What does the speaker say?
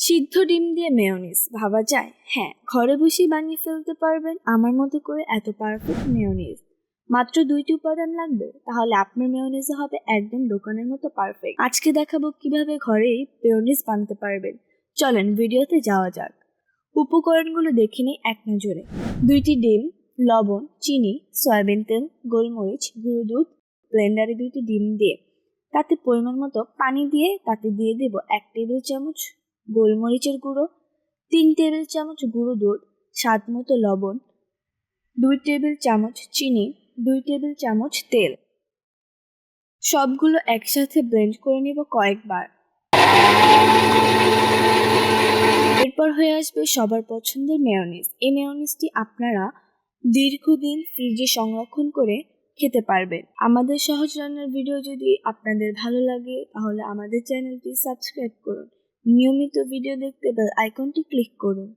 সিদ্ধ ডিম দিয়ে মেয়োনিজ ভাবা যায়? হ্যাঁ ঘরে বসেই বানিয়ে ফেলতে পারবেন আমার মতো করে এত পারফেক্ট মেয়োনিজ মাত্র দুইটি উপাদান লাগবে? তাহলে আপনার মেয়োনিজে হবে একদম দোকানের মতো পারফেক্ট আজকে দেখাবো কীভাবে ঘরেই মেয়োনিজ বানাতে পারবেন। চলেন ভিডিওতে যাওয়া যাক। উপকরণগুলো দেখে নিই এক নজরে। দুইটি ডিম, লবণ, চিনি, সয়াবিন তেল, গোলমরিচ, গুঁড়ো দুধ ব্লেন্ডারে দুইটি ডিম দিয়ে তাতে পরিমাণ মতো পানি দিয়ে তাতে দিয়ে দেব এক টেবিল চামচ গোলমরিচের গুঁড়ো, তিন টেবিল চামচ গুঁড়ো দুধ, স্বাদ মতো লবণ, দুই টেবিল চামচ চিনি, দুই টেবিল চামচ তেল। সবগুলো একসাথে ব্লেন্ড করে নিব কয়েকবার। এরপর হয়ে আসবে সবার পছন্দের মেয়োনিজ। এই মেয়োনিজটি আপনারা দীর্ঘদিন ফ্রিজে সংরক্ষণ করে খেতে পারবেন। আমাদের সহজ রান্নার ভিডিও যদি আপনাদের ভালো লাগে, তাহলে আমাদের চ্যানেলটি সাবস্ক্রাইব করুন। নিয়মিত ভিডিও দেখতে বেল আইকনটি ক্লিক করুন।